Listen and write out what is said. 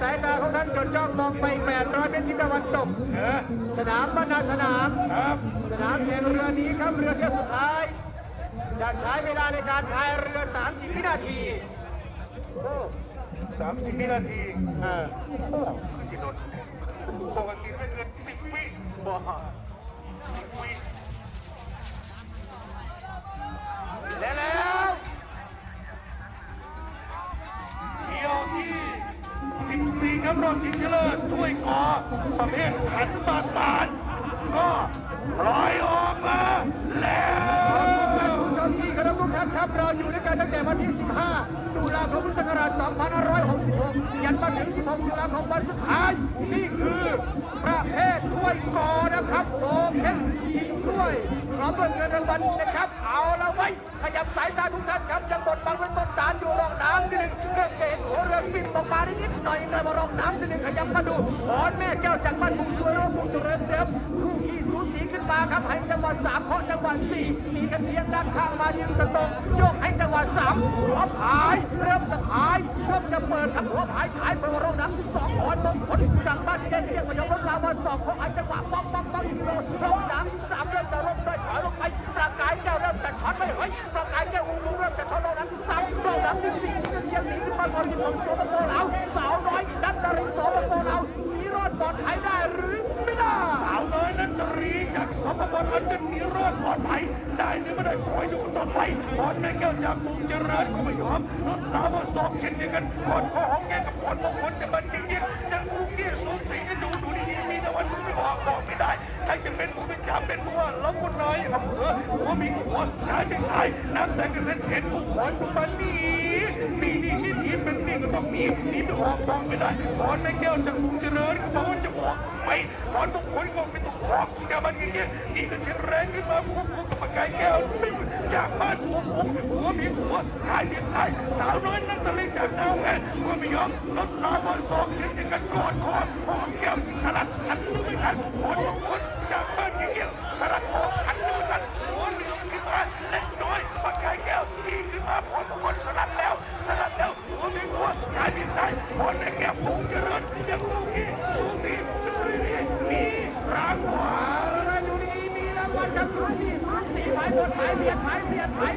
สายตาของท่านจดจ้องมองไป800เมตรทิศตะวันตกสนามบรรณาสนามสนามแข่งเรือนี้ครับเรือเที่ยวสุดท้าย จะใช้เวลาในการพายเรือ 30 วินาทีโอ้สามสิบวินาทีเออโอจิตนปกติไม่เกินสิบวิบ่ สิบสี่ครับรอบชิงชนะเลิศถ้วยกอประเภทขันบาสานก็ปล่อยออกมาแล้วท่านผู้ชมที่เคารพทุกท่านครับเราอยู่ด้วยกันตั้งแต่วันที่ 15 ตุลาคมพุทธศักราช 2566 ยันมาถึง 16 ตุลาคมวันสุดท้าย นี่คือประเภทถ้วยกอนะครับโอเพนชิงถ้วยพร้อมเงินรางวัลนะครับ เอาละไว้ขย อกมาได้นิดหน่อยเลยมารองน้ำทีหนึ่งขยับมาดูหอนแม่แก้วจากบ้านบุงสวยโรบุงเจริญเดิมคู่ขี้สูสีขึ้นมาครับให้จังหวะสามเคาะจังหวะสี่มีกันเชียงด้านข้างมายืนสตรงโยกให้จังหวะสามหัวผายเริ่มจะผายเริ่มจะเปิดครับหัวผายผายเปิดรองน้ำสองหอนมงคลจากบ้านที่ได้เรียกว่ายกรถลาวาสองของอันจังหวะป๊อกป๊อกป๊อกอีกโดน ไปพรแม่แก้วจากมุงเจริญก็ไม่ยอมรถตามมาสอบเช่นเดียวกันก่อนข้อของแกกับคนบางคนจะมันจริงๆยังกูเกี้ยสูงสีกันดูดูดีๆมีแต่วันมึงไม่ออกบอกไม่ได้ใครจะเป็นผู้เป็นจ่าเป็นผู้ว่าแล้วคนน้อยอำเภอหัวมีหัวชายเป็นชายน้ำแต่งกันเส้นเห็นผู้ขอนผู้มันนี่มีนี่นี่นี่เป็นนี่ก็ต้องมีนี่ไม่ออกบอกไม่ได้พรแม่แก้วจากมุงเจริญก็บอกว่าจะออกไม่พรบางคนก็ไม่ต้องออกกับมันอย่งเงี้ยนี่ก็จะแรงขึ้นมาพวกพวกกับปากกายแก้วไม่ จากบ้านหัวผมหัวมีหัวตายเป็นชายสาวน้อยนั่นตะล็กจากดาวแหวนก็ไม่ยอมลดลาบอลสองเช่นกันกอดคอหอมแก้มสลัดอันนึกไม่ทันพรบางคนจาก ดหมายเบียดหมายเบียดหมาย